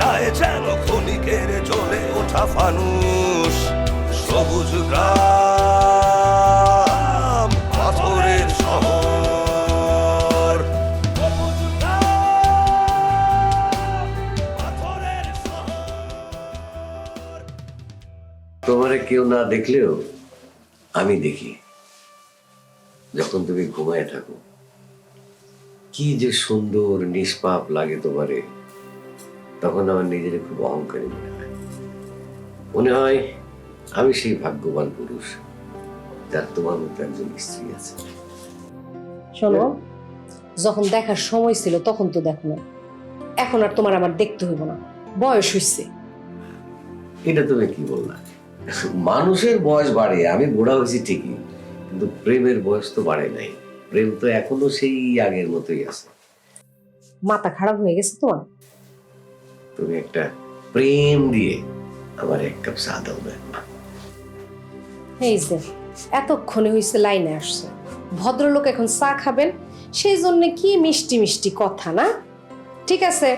যায় যেন ক্ষণিকের ওঠা ফানুষ। সবুজ গ্রাম, পাথরের শহর। তোমারে কেউ না দেখলেও আমি দেখি যখন তুমি ঘুমায় থাকো। কি যে সুন্দর নিষ্পাপ লাগে তোমারে। তখন আমার নিজের খুব অহংকারী মনে হয়। মনে হয় আমি সেই ভাগ্যবান পুরুষ যার তোমার মতো একজন স্ত্রী আছে। শোনো যখন দেখার সময় ছিল তখন তো দেখো না এখন আর তোমার আমার দেখতে হইব না। বয়স হইছে। এটা তুমি কি বললা? মানুষের বয়স বাড়ে আমি বুড়া হয়েছি ঠিকই কিন্তু প্রেমের বয়স তো বাড়ে নাই। প্রেম তো এখনও সেই আগের মতোই আছে। মাথা খারাপ হয়ে গেছে তোমার? তুমি একটা প্রেম দিয়ে আমার এক কাপ চা দাও না এই যে, এতক্ষণে হয়েছে লাইনে আসছে। ভদ্রলোক এখন চা খাবেন সেই জন্য কি মিষ্টি মিষ্টি কথা, না? ঠিক আছে,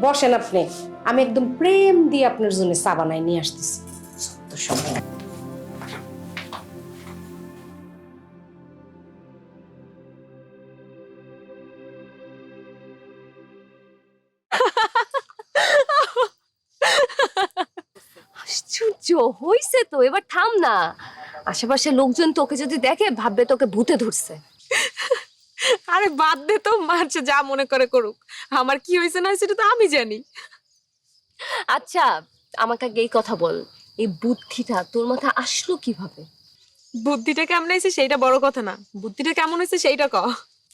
বসেন আপনি। আমি একদম প্রেম দিয়ে আপনার জন্য চা বানাই নিয়ে আসতেছি। সত্য সময়। আশ্চর্য হইছে তো এবার থাম না। আশেপাশে লোকজন তোকে যদি দেখে ভাববে তোকে ভূতে ধরছে। আরে বাদ দে তো মারছে যা মনে করে করুক। আমার কি হয়েছে না সেটা তো আমি জানি। আচ্ছা আমাকে আগে এই কথা বল। এই বুদ্ধিটা তোর মাথা আসলো কীভাবে? বুদ্ধিটা কেমন হয়েছে সেইটা বড় কথা না। বুদ্ধিটা কেমন হয়েছে সেইটা ক।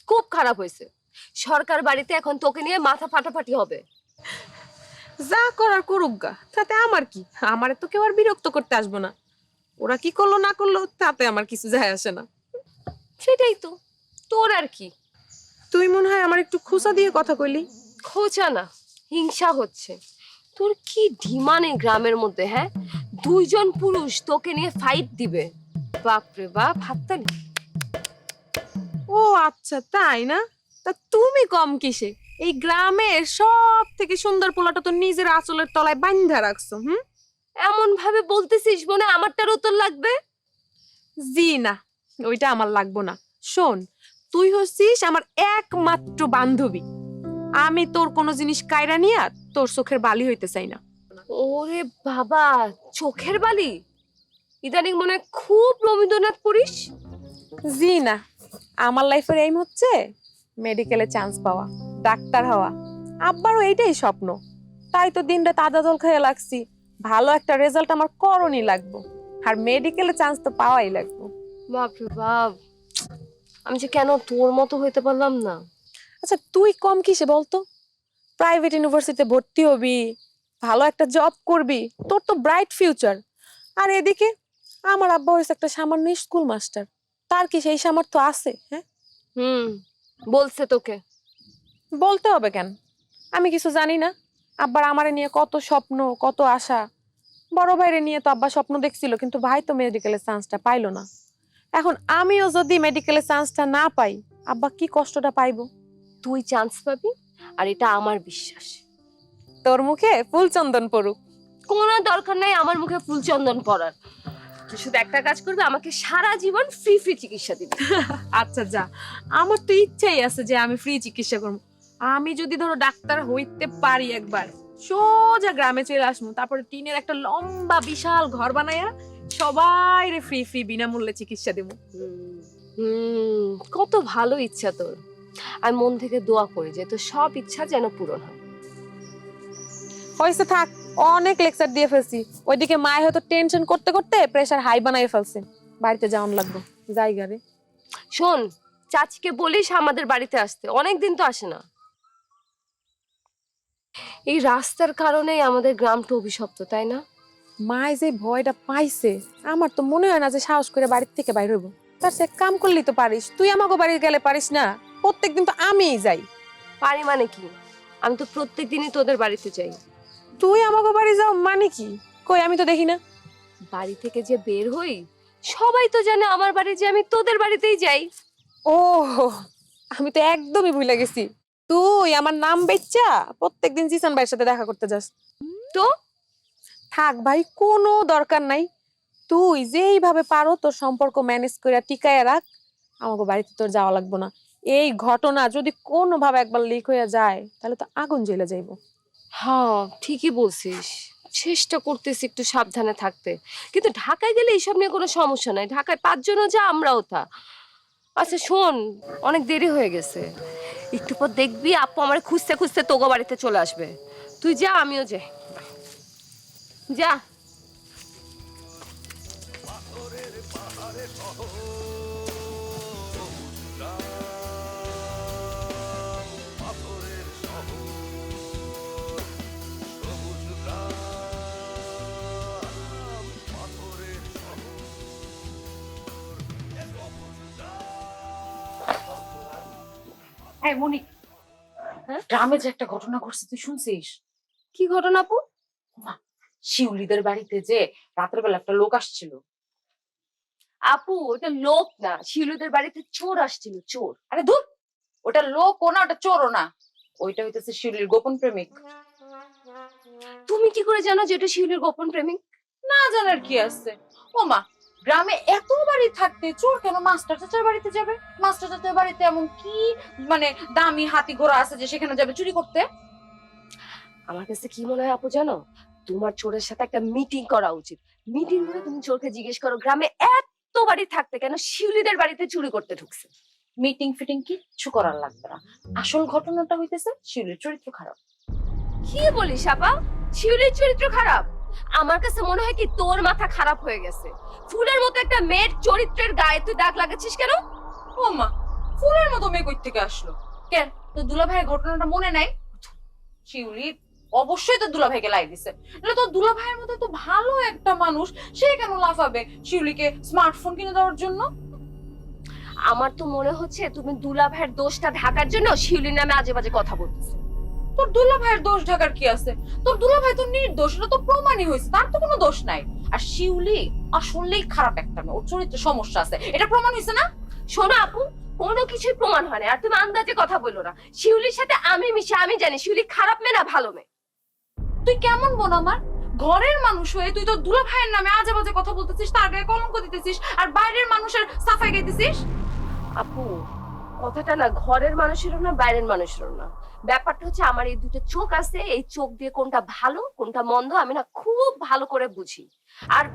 খুব খারাপ হয়েছে সরকার বাড়িতে এখন তোকে নিয়ে মাথা ফাটাফাটি হবে। যা করার করুক গা তাতে আমার কি? আমার তো কেউ আর বিরক্ত করতে আসব না। ওরা কি করল না করল তাতে আমার কিছু যায় আসে না। সেটাই তো। তোর আর কি? তুই মনে হয় আমার একটু খোঁচা দিয়ে কথা কইলি? খোঁচা না হিংসা হচ্ছে। তোর কি ডিমানে গ্রামের মধ্যে হ্যাঁ? দুইজন পুরুষ তোকে নিয়ে ফাইট দিবে। বাপরে বাপ হাততালি। ও আচ্ছা তাই না? তা তুমি কম কিসে? এই গ্রামের সব থেকে সুন্দর পোলাটা তো নিজের আঁচলের তলায় বান্ধা রাখছো হুম? এমন ভাবে বলতেছিস মনে আমারটার উত্তর লাগবে? জি না ওইটা আমার লাগবো না। শোন তুই হচ্ছিস আমার একমাত্র বান্ধবী। আমি তোর কোনো জিনিস কায়রা নিয়ে তোর চোখের বালি হইতে চাই না। ওরে বাবা চোখের বালি? ইদানিং মনে হয় খুব রবীন্দ্রনাথ পড়িস। জি না আমার লাইফের এইম হচ্ছে মেডিকেলে চান্স পাওয়া। ডাক্তার হওয়া। আব্বারও এইটাই স্বপ্ন। তাই তো দিনটা তাজা জল খেয়ে লাগছি। ভালো একটা রেজাল্ট আমার করণই লাগবো। আর মেডিকেলে চান্স তো পাওয়াই লাগবো। বাপরে বাপ। আমি যে কেন তোর মতো হইতে পারলাম না? আচ্ছা তুই কম কিসে বলতো? প্রাইভেট ইউনিভার্সিটিতে ভর্তি হবি ভালো একটা জব করবি তোর তো ব্রাইট ফিউচার আর এদিকে আমার আব্বা হয়েছে একটা সামান্য স্কুল মাস্টার তার কি সেই সামর্থ্য আছে হ্যাঁ? হুম বলছে তোকে। বলতে হবে কেন? আমি কিছু জানি না। আব্বার আমারে নিয়ে কত স্বপ্ন কত আশা। বড় ভাইরে নিয়ে তো আব্বা স্বপ্ন দেখছিল কিন্তু ভাই তো মেডিকেলের চান্সটা পাইলো না। এখন আমিও যদি মেডিকেলের চান্সটা না পাই আব্বা কি কষ্টটা পাইবো? তুই চান্স পাবি আর এটা আমার বিশ্বাস। তোর মুখে ফুল চন্দন পড়ুক। কোনো দরকার নাই আমার মুখে ফুল চন্দন পড়ার। তুই শুধু একটা কাজ করবে আমাকে সারা জীবন ফ্রি ফ্রি চিকিৎসা দিবি। আচ্ছা যা। আমার তো ইচ্ছাই আছে যে আমি ফ্রি চিকিৎসা করব। আমি যদি ধরো ডাক্তার হইতে পারি একবার সোজা গ্রামে চলে আসব তারপরে টিনের একটা লম্বা বিশাল ঘর বানাইয়া সবাই রে ফ্রি ফ্রি বিনামূল্যে চিকিৎসা দেবো। হুম, কত ভালো ইচ্ছা তোর। আমি মন থেকে দোয়া করি যে তোর সব ইচ্ছা যেন পূরণ হয়। হয়েছে থাক অনেক লেকচার দিয়ে ফেলছি। ওইদিকে মায় হয়তো টেনশন করতে করতে প্রেশার হাই বানাই ফেলছে। বাড়িতে যাওয়ান লাগবে জায়গা রে। শোন চাচিকে বলিস আমাদের বাড়িতে আসতে অনেক দিন তো আসে না। এই রাস্তার কারণেই আমাদের গ্রামটা অভিশপ্ত তাই না? মায় যে ভয়টা পাইছে আমার তো মনে হয় না যে সাহস করে বাড়ির থেকে বাইর হইব। তার সে কাম করলি তো পারিস তুই আমাকে বাড়ি গেলে পারিস না। প্রত্যেকদিন তো আমিই যাই। পারি মানে কি? আমি তো প্রত্যেক দিনই তোদের বাড়িতে যাই। তুই আমাকে বাড়ি যাও মানে কি? কই আমি তো দেখি না। বাড়ি থেকে যে বের হই সবাই তো জানে আমার বাড়ি যে আমি তোদের বাড়িতেই যাই। ও আমি তো একদমই ভুলে গেছি। তুই আমার নাম বেচ্চা প্রত্যেকদিন জিসান ভাইয়ের সাথে দেখা করতে যাস। তো? থাক ভাই কোনো দরকার নাই। তুই যেইভাবে পারো তোর সম্পর্ক ম্যানেজ করে টিকায় রাখ। আমাকে বাড়িতে তোর যাওয়া লাগবে না। এই ঘটনা যদি কোনোভাবে একবার লিক হয়ে যায় তাহলে তো আগুন জ্বলে যাইবো। হ্যাঁ ঠিকই বলছিস। চেষ্টা করতেছি একটু সাবধানে থাকতে। কিন্তু ঢাকায় গেলে এইসব নিয়ে কোনো সমস্যা নাই। ঢাকায় পাঁচজনও যা আমরাও তা। আচ্ছা শোন অনেক দেরি হয়ে গেছে। একটু পর দেখবি আপু আমার খুঁজতে খুঁজতে তোগো বাড়িতে চলে আসবে। তুই যা, আমিও যাই। যা। এই হ্যাঁ? গ্রামে যে একটা ঘটনা ঘটছে তুই শুনছিস? কি ঘটনা আপু? শিউলিদের বাড়িতে যে রাতের বেলা একটা লোক আসছিল। আপু ওটা লোক না শিলুদের বাড়িতে চোর আসছিল চোর। আরে ধুর! ওটা লোক ও না ওটা চোরও না। ওইটা হইতেছে শিউলির গোপন প্রেমিক। তুমি কি করে জানো যে ওটা শিউলির গোপন প্রেমিক? না জানার কি আছে? ও মা গ্রামে এত বাড়ি থাকতে চোর কেন মাস্টার চাচার বাড়িতে যাবে? মাস্টার চাচার বাড়িতে এমন কি মানে দামি হাতি ঘোড়া আছে যে সেখানে যাবে চুরি করতে? আমার কাছে কি মনে হয় আপু জানো? তোমার চোরের সাথে একটা মিটিং করা উচিত। মিটিং করে তুমি চোরকে জিজ্ঞেস করো গ্রামে এত বাড়ি থাকতে কেন শিউলিদের বাড়িতে চুরি করতে ঢুকছে? মিটিং ফিটিং কিচ্ছু করার লাগবে না। আসল ঘটনাটা হইতেছে শিউলির চরিত্র খারাপ। কি বলিস আপা? শিউলির চরিত্র খারাপ? আমার কাছে মনে হয় কি তোর মাথা খারাপ হয়ে গেছে। ফুলের মতো একটা মেয়ের চরিত্রের গায়ে তুই দাগ লাগাচ্ছিস কেন? ও মা ফুলের মতো মেয়ে কই থেকে আসলো? কেন? তো দুলা ভাইয়ের ঘটনাটা মনে নাই? শিউলি অবশ্যই তো দুলা ভাইকে লাই দিছে। নাহলে তো দুলা ভাইয়ের মতো তো ভালো একটা মানুষ সে কেন লাফাবে শিউলিকে স্মার্টফোন কিনে দেওয়ার জন্য? আমার তো মনে হচ্ছে তুমি দুলা ভাইয়ের দোষটা ঢাকার জন্য শিউলির নামে আজে বাজে কথা বলতেছো। তোর দুলা ভাইয়ের দোষ ঢাকার কি আছে? তোর দুলা ভাই তো নির্দোষ এটা তো প্রমাণই হয়েছে তার তো কোনো দোষ নাই। আর শিউলি আসলেই খারাপ একটা মেয়ে ওর চরিত্রে সমস্যা আছে। এটা প্রমাণ হয়েছে না? শোনো আপু কোনো কিছুই প্রমাণ হয় না আর তুমি আন্দাজে কথা বলল না। শিউলির সাথে আমি মিশে আমি জানি শিউলি খারাপ মেয়ে না ভালো মেয়ে। তুই কেমন বোন আমার? ঘরের মানুষ হয়ে তুই তো দুলা ভাইয়ের নামে আজে বাজে কথা বলতেছিস তার গায়ে কলঙ্ক দিতেছিস আর বাইরের মানুষের সাফাই গাইতেছিস? আপু কথাটা না ঘরের মানুষেরও না, বাইরের মানুষেরও না। ব্যাপারটা হচ্ছে আমার এই দুটো চোখ আছে, এই চোখ দিয়ে কোনটা ভালো, কোনটা মন্দ, আমি না খুব ভালো করে বুঝি। আর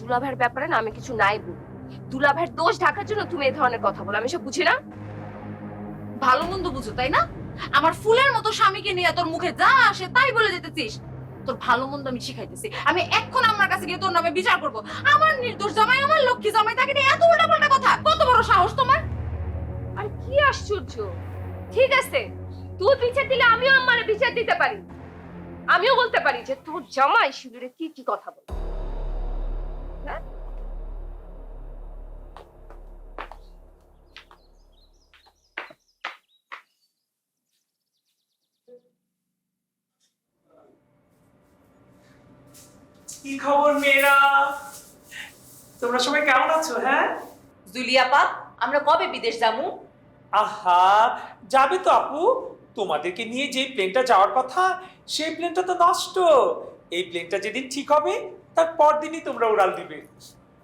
দুলাভাইয়ের ব্যাপারে না আমি কিছু নাই বুঝি দুলাভাইয়ের দোষ ঢাকার জন্য তুমি এই ধরনের কথা বলো, আমি সব বুঝি না? ভালো মন্দ বুঝো, তাই না? আমার ফুলের মতো স্বামীকে নিয়ে তোর মুখে যা আসে তাই বলে যেতেছিস তোর ভালো মন্দ আমি শিখাইতেছি। আমি এখন আমার কাছে গিয়ে তোর নামে বিচার করব। আমার নির্দোষ জামাই, আমার লক্ষ্মী জামাই, তাকে নিয়ে এত উল্টাপাল্টা কথা, কত বড় সাহস তোমার? কি আশ্চর্য? ঠিক আছে তুই বিচার দিলে আমিও আমার বিচার দিতে পারি। আমিও বলতে পারি যে তোর জামাই শিবিরে কি কি কথা বলে। হ্যাঁ? কি খবর মেয়েরা? তোমরা সবাই কেমন আছো হ্যাঁ? জুলিয়াপা আমরা কবে বিদেশ যাব? আহা যাবে তো আপু। তোমাদেরকে নিয়ে যে প্লেনটা যাওয়ার কথা সেই প্লেনটা তো নষ্ট। এই প্লেনটা যেদিন ঠিক হবে তার পরদিনই তোমরা উড়াল দিবে।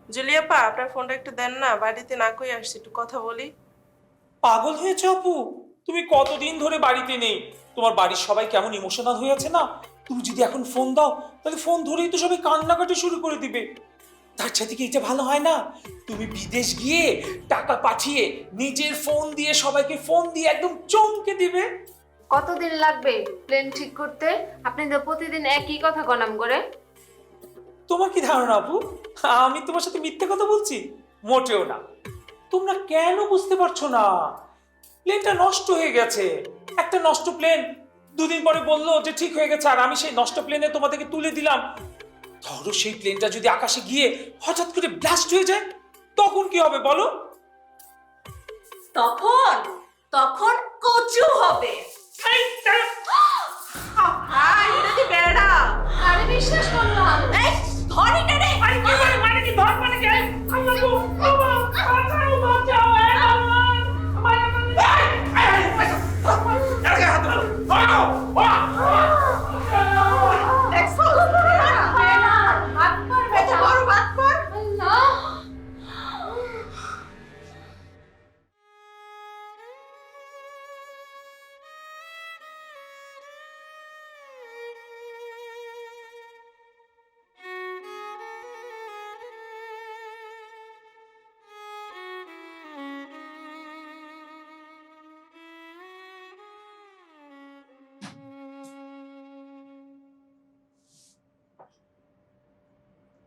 জুলিয়াপা আপনার ফোনটা একটু দেন না বাড়িতে না কই আসছি একটু কথা বলি। পাগল হয়েছে আপু? তুমি কতদিন ধরে বাড়িতে নেই? তোমার বাড়ির সবাই কেমন ইমোশনাল হয়ে আছে না? তুমি যদি এখন ফোন দাও তাহলে ফোন ধরেই তো সবাই কান্নাকাটি শুরু করে দিবে। তার সাথে কি এটা ভালো হয় না? তুমি বিদেশ গিয়ে টাকা পাঠিয়ে নিজের ফোন দিয়ে সবাইকে ফোন দিয়ে একদম চমকে দিবে। কতদিন লাগবে প্লেন ঠিক করতে? আপনি তো প্রতিদিন একই কথা গনাম করে। তোমার কি ধারণা আপু? আমি তোমার সাথে মিথ্যে কথা বলছি? মোটেও না। তোমরা কেন বুঝতে পারছ না? প্লেনটা নষ্ট হয়ে গেছে। একটা নষ্ট প্লেন দুদিন পরে বলল যে ঠিক হয়ে গেছে আর আমি সেই নষ্ট প্লেনে তোমাদেরকে তুলে দিলাম। ধরো সেই প্লেনটা যদি আকাশে গিয়ে হঠাৎ করে ব্লাস্ট হয়ে যায় তখন কি হবে বলো? তখন তখন কচু হবে। আরে বিশ্বাস করলাম। ধরে না রে মানে কি ধর মানে কি?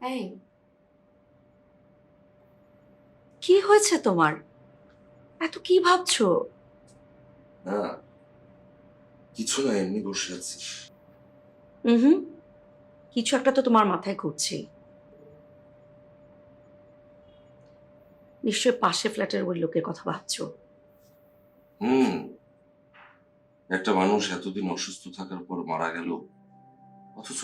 এই কি হয়েছে তোমার? এত কি ভাবছ? না কিছু না এমনি বসে আছি। হুম কিছু একটা তো তোমার মাথায় ঘুরছে। নিশ্চয় পাশে ফ্ল্যাটের ওই লোকের কথা ভাবছ। হুম একটা মানুষ এতদিন অসুস্থ থাকার পর মারা গেল। অথচ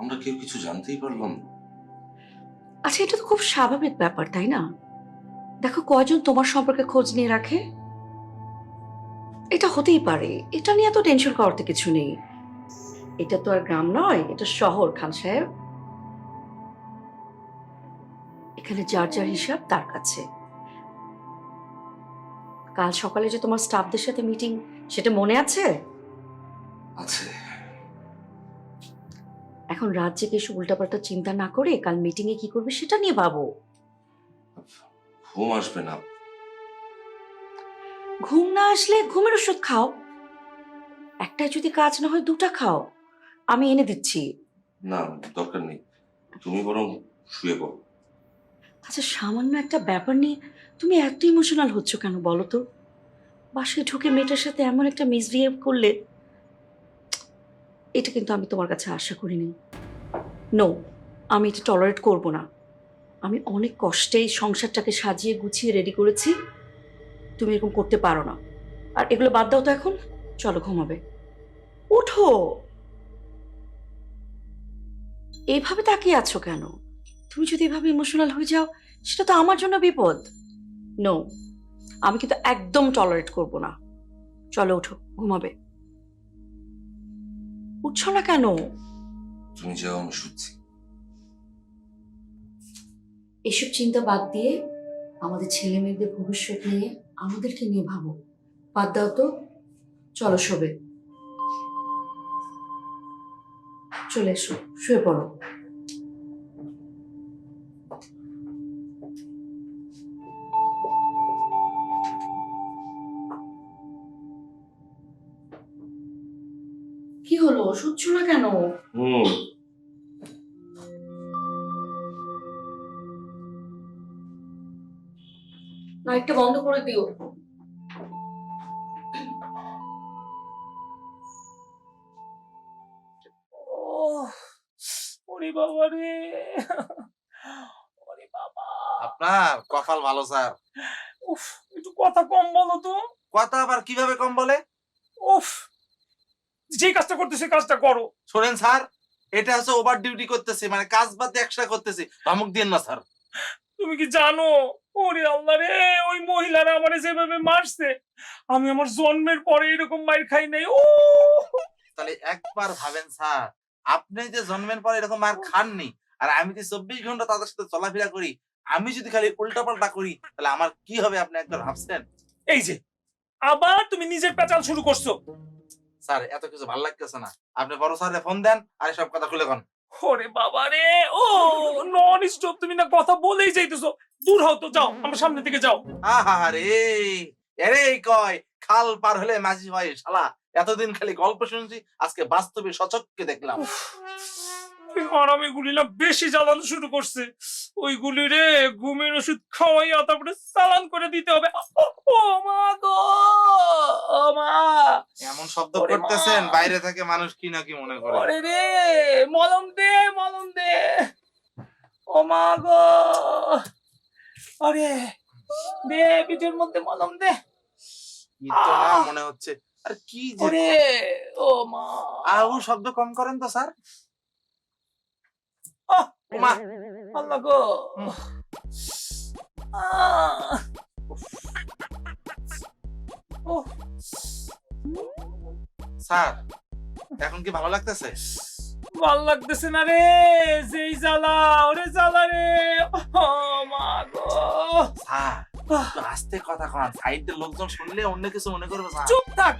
আমরা কেউ কিছু জানতেই পারলাম না। আচ্ছা এটা তো খুব স্বাভাবিক ব্যাপার তাই না? দেখো কয়জন তোমার সম্পর্কে খোঁজ নিয়ে রাখে? এটা হতেই পারে। এটা নিয়ে এত টেনশন করার তো কিছু নেই। এটা তো আর গ্রাম নয় এটা শহর খান সাহেব। এখানে যার যার হিসাব তার কাছে। কাল সকালে যে তোমার স্টাফদের সাথে মিটিং সেটা মনে আছে? আছে। এখন রাত জেগে এসব উল্টাপাল্টা চিন্তা না করে কাল মিটিং এ কি করবে সেটা নিয়ে ভাবো। ঘুম আসবে না। ঘুম না আসলে ঘুমের ওষুধ খাও। একটাই যদি কাজ না হয় দুটা খাও। আমি এনে দিচ্ছি। না দরকার নেই। তুমি বরং শুয়ে পড়ো। আচ্ছা সামান্য একটা ব্যাপার নিয়ে তুমি এত ইমোশনাল হচ্ছ কেন বলো তো? বাসায় ঢুকে মেয়েটার সাথে এমন একটা মিসবিহেভ করলে এটা কিন্তু আমি তোমার কাছে আশা করিনি। নো আমি এটা টলারেট করব না। আমি অনেক কষ্টে সংসারটাকে সাজিয়ে গুছিয়ে রেডি করেছি। তুমি এরকম করতে পারো না। আর এগুলো বাদ দাও তো এখন। চলো ঘুমাবে। উঠো এইভাবে তাকিয়ে আছো কেন? তুমি যদি এভাবে ইমোশনাল হয়ে যাও, সেটা তো আমার জন্য বিপদ। নো আমি কিন্তু একদম টলারেট করব না। চলো ওঠো, ঘুমাবে। উঠছো না কেন? তুমি যাও আমি শুচ্ছি। এসব চিন্তা বাদ দিয়ে আমাদের ছেলে মেয়েদের ভবিষ্যৎ নিয়ে আমাদেরকে নিয়ে ভাবো। বাদ দাও তো চলো শোবে চলে এসো শুয়ে পড়ো। হলো? শুচ্ছ না কেন? হুম। লাইটটা বন্ধ করে দিও। ওরে বাবা রে। ওরে বাবা। আপনার কপাল ভালো স্যার। উফ একটু কথা কম বলো তো। কথা আবার কীভাবে কম বলে? উফ যে কাজটা করতে সে কাজটা করো। শোনেন স্যার এটা হচ্ছে ওভার ডিউটি করতেছি মানে কাজ বাদ এক্সট্রা করতেছি। ধমক দিন না স্যার। তুমি কি জানো? ওরে আল্লাহ রে ওই মহিলারা আমারে যেভাবে মারছে আমি আমার জন্মের পরে এরকম মার খাই নাই ও! তাহলে একবার ভাবেন স্যার আপনি যে জন্মের পরে এরকম মার খাননি আর আমি যে চব্বিশ ঘণ্টা তাদের সাথে চলাফেরা করি আমি যদি খালি উল্টাপাল্টা করি তাহলে আমার কি হবে আপনি একবার ভাবছেন? এই যে আবার তুমি নিজের পেঁচাল শুরু করছ। স্যার এত কিছু ভালো লাগতেছে না। আপনি বড় স্যারে ফোন দেন আর সব কথা খুলে কন। ওরে বাবা রে! ও নন স্টপ তুমি না কথা বলেই যাইতেছো। দূর হও তো যাও আমার সামনে থেকে যাও। আহা রে! এরে কয় খাল পার হলে মাঝি হয় শালা। এতদিন খালি গল্প শুনছি আজকে বাস্তবে সচককে দেখলাম। আরামে গুলি না বেশি জ্বালানো শুরু করছে। ওই গুলি রে ঘুমের ওষুধ খাওয়াইয়া তারপরে চালান করে দিতে হবে। ও, মা গো ও মা। এমন শব্দ করতেছেন বাইরে থেকে মানুষ কি না কি মনে করে? ওরে রে মলম দে মলম দে। ও মা গো। আরে দে পিঠের মধ্যে মলম দে! মনে হচ্ছে আর কি যে ও মা। আউ শব্দ কম করেন তো স্যার। আহ, মা আল্লাহ গো। স্যার এখন কি ভালো লাগতেছে? ভালো লাগতেছে না রে যেই জ্বালা ওরে জ্বালা রে। ও মা গো। স্যার আস্তে কথা কন। সাইডের লোকজন শুনলে অন্য কিছু মনে করবে চুপ থাক।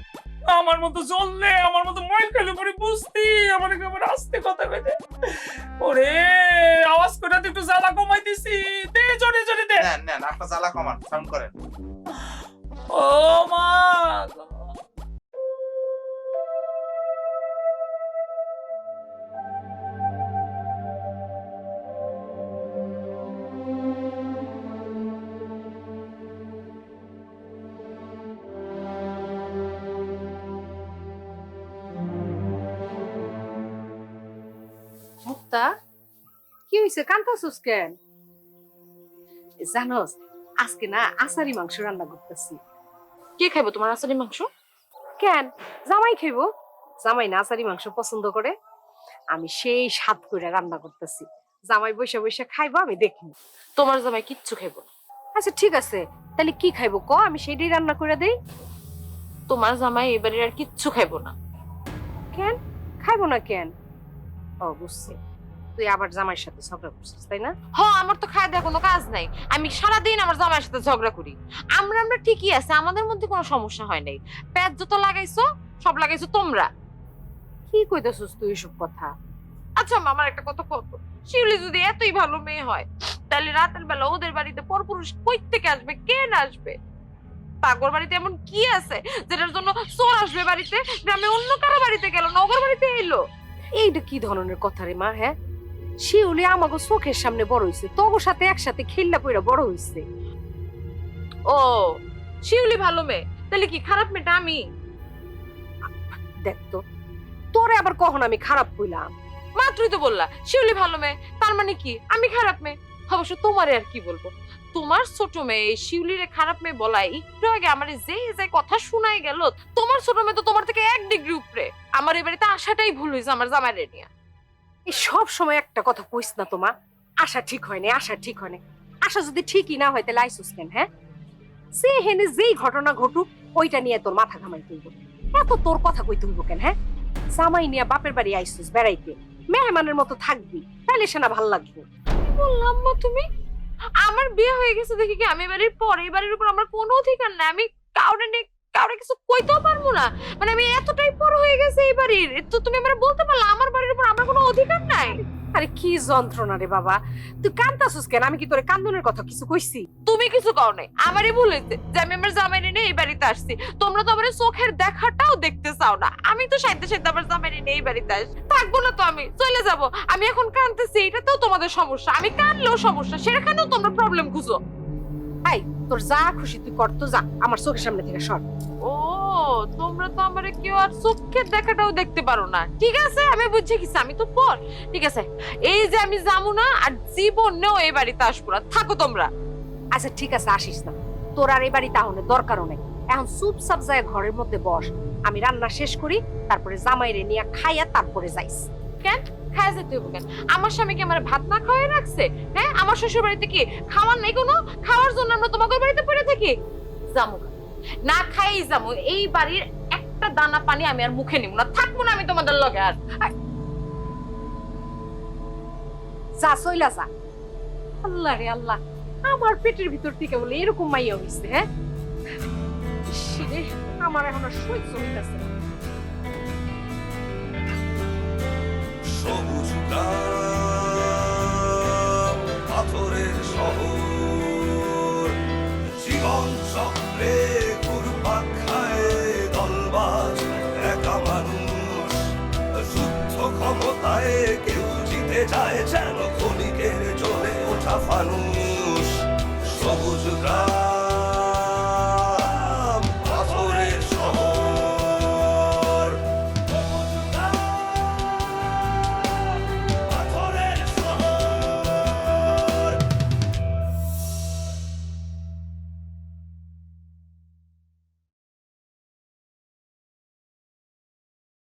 আমার মতো চললে আমার মতো মাইল খেলে পরে বুঝতি আমার কেমন আসতে কথা কইতে। ওরে আওয়াজ করে একটু জ্বালা কমাই দিছি। দে জোরে জোরে দে। না না আপনার জ্বালা কমান সাউন্ড করেন। ও মা কি হয়েছে কান্তাছিস কেন? জানোস আজকে না আসারি মাংস রান্না করতেছি। কে খাইবো তোমার আসলে মাংস? কেন? জামাই খাইবো। জামাই না আসারি মাংস পছন্দ করে। আমি সেই স্বাদ করে রান্না করতেছি। জামাই বসে বসে খাইবো আমি দেখি। তোমার জামাই কিচ্ছু খাইবো আচ্ছা ঠিক আছে। তাহলে কি খাইবো? ক আমি সেটাই রান্না করে দেই। তোমার জামাই এবারে আর কিচ্ছু খাইবো না। কেন? খাইবো না কেন? ও বুঝছি তুই আবার জামাইয়ের সাথে ঝগড়া করছিস তাই না? হ আমার তো খায় দেওয়ার কোনো কাজ নাই। আমি সারাদিন আমার জামাইয়ের সাথে ঝগড়া করি। আমরা আমরা ঠিকই আছে আমাদের মধ্যে কোনো সমস্যা হয় নাই। প্যাচ যত লাগাইছো সব লাগাইছো তোমরা। কি কইতেছিস তুই এসব কথা? আচ্ছা মা, আমার একটা কথা কত শিউলি যদি এতই ভালো মেয়ে হয় তাহলে রাতের বেলা ওদের বাড়িতে পরপুরুষ কই থেকে আসবে কে না আসবে? পাগর বাড়িতে এমন কি আছে যেটার জন্য চোর আসবে বাড়িতে গ্রামে অন্য কারও বাড়িতে গেল নগর বাড়িতে এলো? এইটা কি ধরনের কথা রে মা হ্যাঁ? শিউলি আমাকে চোখের সামনে বড় হইছে তোর সাথে একসাথে খেললা পইরা বড় হইছে। ও শিউলি ভালো মেয়ে তাহলে কি খারাপ মেয়েটা আমি? দেখ তো তোরে আবার কখন আমি খারাপ কইলাম? মাত্রই তো বললা শিউলি ভালো মেয়ে তার মানে কি? আমি খারাপ মেয়ে। অবশ্য তোমারে আর কি বলব? তোমার ছোট মেয়ে শিউলিরে খারাপ মেয়ে বলাই একটু আগে আমার যে যে কথা শোনাই গেল তোমার ছোট মেয়ে তো তোমার থেকে এক ডিগ্রি উপরে। আমার এবারে তো আসাটাই ভুল হয়েছে আমার জামাইরে নিয়ে। সব সময় একটা কথা কইস না তোমা আশা ঠিক হয়নি আশা ঠিক হয় না আশা যদি ঠিকই না হয় তাহলে আইসুস কেন হ্যাঁ? সে হেনে যেই ঘটনা ঘটুক, ওইটা নিয়ে তোর মাথা ঘামাই তুইব এত তোর কথা কই তুইব কেন হ্যাঁ? জামাই নিয়ে বাপের বাড়ি আইসুস, বেড়াইতে। মেহমানের মতো থাকবি, তাহলে সে না ভালো লাগবে। বললাম মা তুমি? আমার বিয়ে হয়ে গেছে দেখি কি আমি বাড়ির পরে বাড়ির উপর আমার কোনো অধিকার নাই? আমি কাউরে নিয়ে কাউরে কিছু কইতেও পারব না। মানে আমি এতটাই পর হয়ে গেছে এই বাড়ির। তো তুমি আমার বলতে পারলা, আমার বাড়ির উপর আমার কোনো অধিকার নাই। আরে কি যন্ত্রণা রে বাবা। তুই কান্তাছিস কেন? আমি কি তোরে কান্দনের কথা কিছু কইছি? তুমি কিছু কও নাই। আমারই ভুল হয়েছে যে আমি আমার জামাই নিয়ে এই বাড়িতে আসছি। তোমরা তো আমার চোখের দেখাটাও দেখতে চাও না। আমি তো সাইতে সাইতে আমার জামাই নিয়ে এই বাড়িতে আস। থাকব না তো আমি। চলে যাব। আমি এখন কানতেছি এটাতেও তোমাদের সমস্যা। আমি কানলেও সমস্যা। সেখানেও তোমরা প্রবলেম খুঁজো। আই তোর যা খুশি তুই কর তো যা আমার চোখের সামনে থেকে সর। ও তোমরা তো আমারে কেউ আর চোখের দেখাটাও দেখতে পারো না। ঠিক আছে আমি বুঝছি কিছু আমি তো পর। ঠিক আছে এই যে আমি যাব না আর জীবনেও এই বাড়িতে আসব না থাকো তোমরা। আচ্ছা ঠিক আছে আসিস না। তোর আর এই বাড়ি তাহলে দরকারও নেই। এখন চুপচাপ যায় ঘরের মধ্যে বস। আমি রান্না শেষ করি তারপরে জামাইরে নিয়ে খাইয়া তারপরে যাইস। কেন? যেতে কেন? আমার স্বামী কি আমার ভাত না খাওয়াই রাখছে? হ্যাঁ? আমার শ্বশুর বাড়িতে কি খাওয়ার নেই কোনো? খাওয়ার জন্য আমরা বাড়িতে পড়ে থাকি? জামু না খাই জামু এই বাড়ির একটা দানা পানি আমি আর মুখে নিব না। থাকব না আমি তোমাদের লগে আর যা, সইলা যা। আল্লাহ রে আল্লাহ। আমার পেটের ভিতর থেকে বলে এরকম মাইয়া হইছে হ্যাঁ? আমার এখন আর সহ্য হইতাছে না। সবুজ গ্রাম পাথরের শহর। জীবন চক্রে ঘুরপাক খায় দলবাজ, একা মানুষ। যুদ্ধ ক্ষমতায় কেউ জিতে যায় যেন ক্ষণিকের জ্বলে ওঠা ফানুষ।